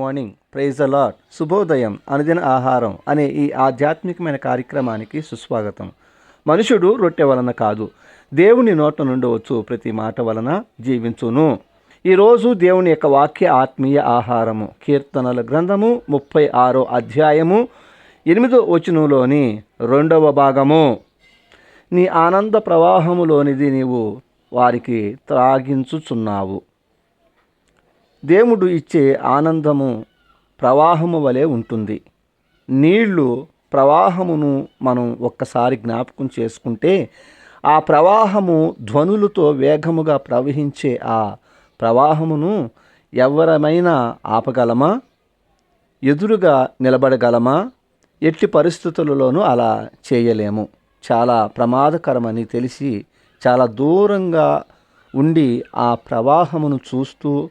Morning praise allot శుభోదయం అనుదిన ఆహారం అనే ఈ ఆధ్యాత్మికమైన కార్యక్రమానికి సుస్వాగతం. మనుషుడు రొట్టె వలన కాదు దేవుని నోట నుండవచ్చు ప్రతి మాట వలన జీవించును. ఈరోజు దేవుని యొక్క వాక్య ఆత్మీయ ఆహారము కీర్తనల గ్రంథము ముప్పై ఆరో అధ్యాయము ఎనిమిదో వచనంలోని రెండవ భాగము. నీ ఆనంద ప్రవాహములోనిది నీవు వారికి త్రాగించుచున్నావు. దేవుడు ఇచ్చే ఆనందము ప్రవాహము వలె ఉంటుంది. నీళ్ళు ప్రవాహమును మనం ఒక్కసారి జ్ఞాపకం చేసుకుంటే ఆ ప్రవాహము ధ్వనులతో వేగముగా ప్రవహించే ఆ ప్రవాహమును ఎవరమైనా ఆపగలమా? ఎదురుగా నిలబడగలమా? ఎట్టి పరిస్థితులలోనూ అలా చేయలేము. చాలా ప్రమాదకరమని తెలిసి చాలా దూరంగా ఉండి ఆ ప్రవాహమును చూస్తూ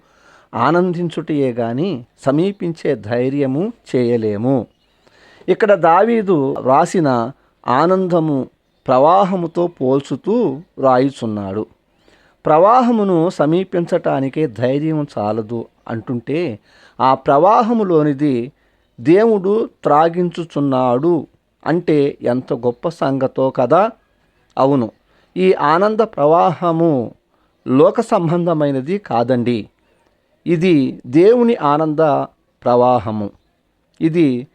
ఆనందించుటయే గాని సమీపించే ధైర్యము చేయలేము. ఇక్కడ దావీదు వ్రాసిన ఆనందము ప్రవాహముతో పోల్చుతూ రాయుచున్నాడు ప్రవాహమును సమీపించటానికే ధైర్యం చాలదు అంటుంటే ఆ ప్రవాహములోనిది దేవుడు త్రాగించుచున్నాడు అంటే ఎంత గొప్ప సంగతో కదా? అవును ఈ ఆనంద ప్రవాహము లోక సంబంధమైనది కాదండి. ఇది దేవుని ఆనంద ప్రవాహము. ఇది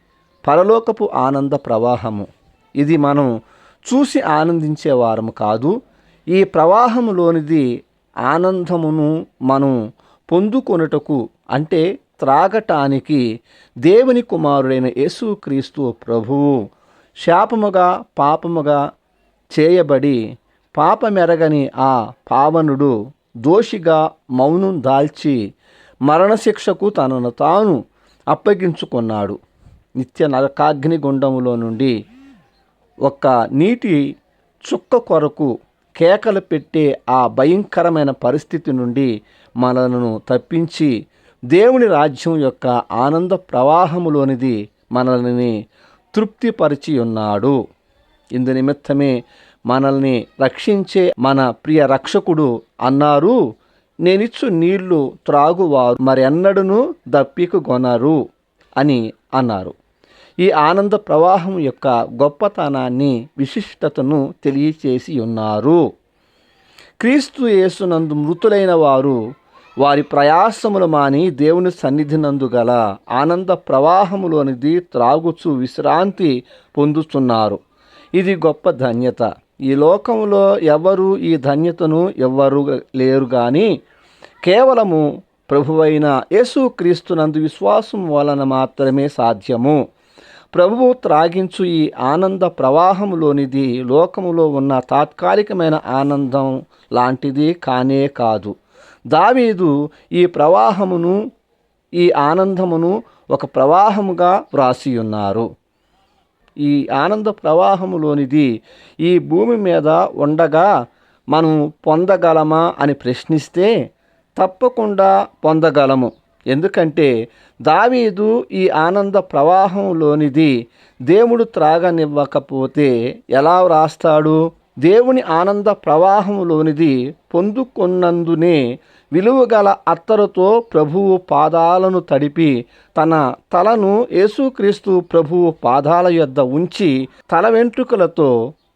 పరలోకపు ఆనంద ప్రవాహము. ఇది మనం చూసి ఆనందించే వారము కాదు ఈ ప్రవాహములోనిది ఆనందమును మనం పొందుకొనుటకు అంటే త్రాగటానికి దేవుని కుమారుడైన యేసుక్రీస్తు ప్రభువు శాపముగా పాపముగా చేయబడి పాపమెరగని ఆ పావనుడు దోషిగా మౌనం దాల్చి మరణశిక్షకు తనను తాను అప్పగించుకున్నాడు. నిత్య నరకాగ్ని గుండములో నుండి ఒక నీటి చుక్క కొరకు కేకలు పెట్టే ఆ భయంకరమైన పరిస్థితి నుండి మనలను తప్పించి దేవుని రాజ్యం యొక్క ఆనంద ప్రవాహములోనిది మనల్ని తృప్తిపరిచి ఉన్నాడు. ఇందు నిమిత్తమే మనల్ని రక్షించే మన ప్రియ రక్షకుడు అన్నారు నేనిచ్చు నీళ్ళు త్రాగువారు మరెన్నడను దప్పిక గొనరు అని అన్నారు. ఈ ఆనంద ప్రవాహం యొక్క గొప్పతనాన్ని విశిష్టతను తెలియచేసి ఉన్నారు. క్రీస్తు యేసునందు మృతులైన వారు వారి ప్రయాసములు మాని దేవుని సన్నిధినందు గల ఆనంద ప్రవాహములోనిది త్రాగుచు విశ్రాంతి పొందుతున్నారు ఇది గొప్ప ధన్యత. ఈ లోకంలో ఎవరు ఈ ధన్యతను ఎవ్వరు లేరు కానీ కేవలము ప్రభువైన యేసుక్రీస్తునందు విశ్వాసం వలన మాత్రమే సాధ్యము. ప్రభువు త్రాగించు ఈ ఆనంద ప్రవాహములోనిది లోకములో ఉన్న తాత్కాలికమైన ఆనందం లాంటిది కానే కాదు. దావీదు ఈ ప్రవాహమును ఈ ఆనందమును ఒక ప్రవాహముగా వ్రాసి ఉన్నారు ఈ ఆనంద ప్రవాహములోనిది ఈ భూమి మీద ఉండగా మనం పొందగలమా అని ప్రశ్నిస్తే తప్పకుండా పొందగలము. ఎందుకంటే దావీదు ఈ ఆనంద ప్రవాహంలోనిది దేవుడు త్రాగనివ్వకపోతే ఎలా వ్రాస్తాడు? దేవుని ఆనంద ప్రవాహములోనిది పొందుకున్నందునే విలువగల అత్తరుతో ప్రభువు పాదాలను తడిపి తన తలను యేసుక్రీస్తు ప్రభువు పాదాల యొద్ద ఉంచి తల వెంట్రుకలతో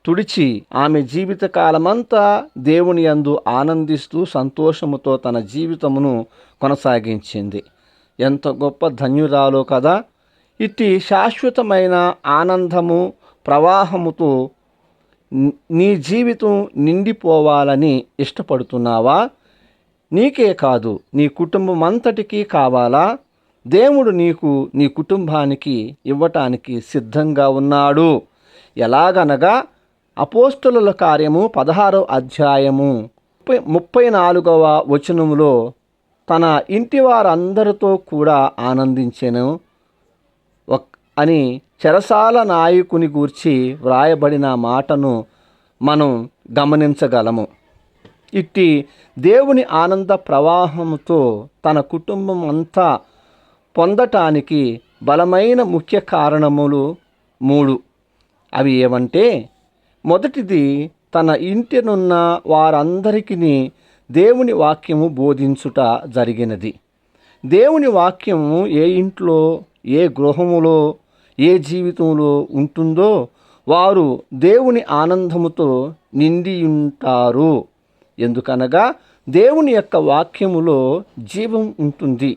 తుడిచి ఆమె జీవితకాలమంతా దేవుని యందు ఆనందిస్తూ సంతోషముతో తన జీవితమును కొనసాగించింది. ఎంత గొప్ప ధన్యురాలో కదా! ఇట్టి శాశ్వతమైన ఆనందము ప్రవాహముతో నీ జీవితం నిండిపోవాలని ఇష్టపడుతున్నావా? నీకే కాదు నీ కుటుంబం అంతటికీ కావాలా? దేవుడు నీకు నీ కుటుంబానికి ఇవ్వటానికి సిద్ధంగా ఉన్నాడు. ఎలాగనగా అపోస్తుల కార్యము పదహారో అధ్యాయము ముప్పై ముప్పై నాలుగవ వచనములో తన ఇంటి వారందరితో కూడా ఆనందించెను. అని చెరసాల నాయకుని గూర్చి వ్రాయబడిన మాటను మనం గమనించగలము. ఇట్టి దేవుని ఆనంద ప్రవాహంతో తన కుటుంబం అంతా పొందటానికి బలమైన ముఖ్య కారణములు మూడు. అవి ఏమంటే మొదటిది తన ఇంటినున్న వారందరికీ దేవుని వాక్యము బోధించుట జరిగినది. దేవుని వాక్యము ఏ ఇంట్లో ఏ గృహములో ఏ జీవితంలో ఉంటుందో వారు దేవుని ఆనందముతో నిండి ఉంటారు ఎందుకనగా దేవుని యొక్క వాక్యములో జీవం ఉంటుంది.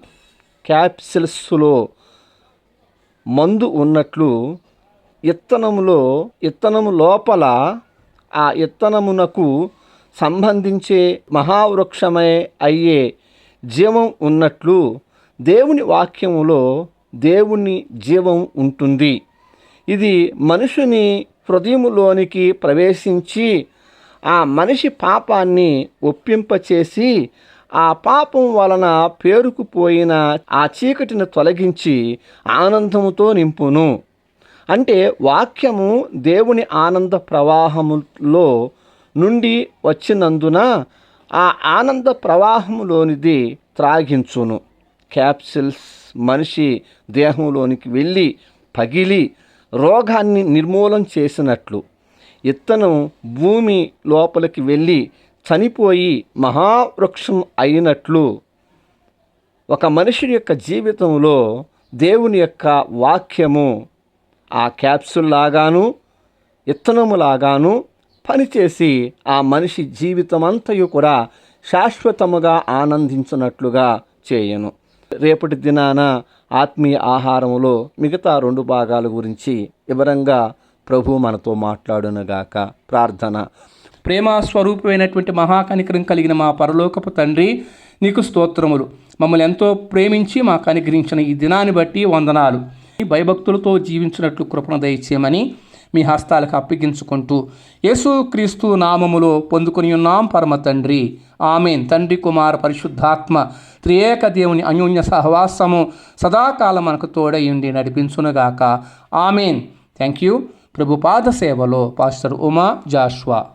క్యాప్సిల్స్లో మందు ఉన్నట్లు ఇత్తనములో ఇత్తనము లోపల ఆ ఇత్తనమునకు సంబంధించే మహావృక్షమే అయ్యే జీవం ఉన్నట్లు దేవుని వాక్యములో దేవుని జీవం ఉంటుంది. ఇది మనుషుని హృదయములోనికి ప్రవేశించి ఆ మనిషి పాపాన్ని ఒప్పింపచేసి ఆ పాపం వలన పేరుకుపోయిన ఆ చీకటిని తొలగించి ఆనందముతో నింపును. అంటే వాక్యము దేవుని ఆనంద ప్రవాహములో నుండి వచ్చినందున ఆ ఆనంద ప్రవాహములోనిది త్రాగించును. క్యాప్సిల్స్ మనిషి దేహంలోనికి వెళ్ళి పగిలి రోగాన్ని నిర్మూలం చేసినట్లు. ఇత్తనం భూమి లోపలికి వెళ్ళి చనిపోయి మహావృక్షం అయినట్లు. ఒక మనుషుడి యొక్క జీవితంలో దేవుని యొక్క వాక్యము ఆ క్యాప్సుల్ లాగాను ఇత్తనములాగాను పనిచేసి ఆ మనిషి జీవితమంతయు కూడా శాశ్వతముగా ఆనందించినట్లుగా చేయను. రేపటి దినాన ఆత్మీయ ఆహారములో మిగతా రెండు భాగాల గురించి వివరంగా ప్రభు మనతో మాట్లాడునుగాక. ప్రార్థన. ప్రేమ స్వరూపమైనటువంటి మహాకనికరం కలిగిన మా పరలోకపు తండ్రి నీకు స్తోత్రములు. మమ్మల్ని ఎంతో ప్రేమించి మాకు అనుగ్రహించిన ఈ దినాన్ని బట్టి వందనాలు. ఈ భయభక్తులతో జీవించినట్లు కృపణ దయచేయమని మీ హస్తాలకు అప్పగించుకుంటూ యేసు క్రీస్తు నామములో పొందుకుని ఉన్నాం పరమ తండ్రి. ఆమెన్. తండ్రి కుమార్ పరిశుద్ధాత్మ త్రియేక దేవుని అన్యోన్య సహవాసము సదాకాలం మనకు తోడయుండి నడిపించునుగాక. ఆమెన్. థ్యాంక్ యూ ప్రభుపాద సేవలో పాస్టర్ ఉమా జాష్వా.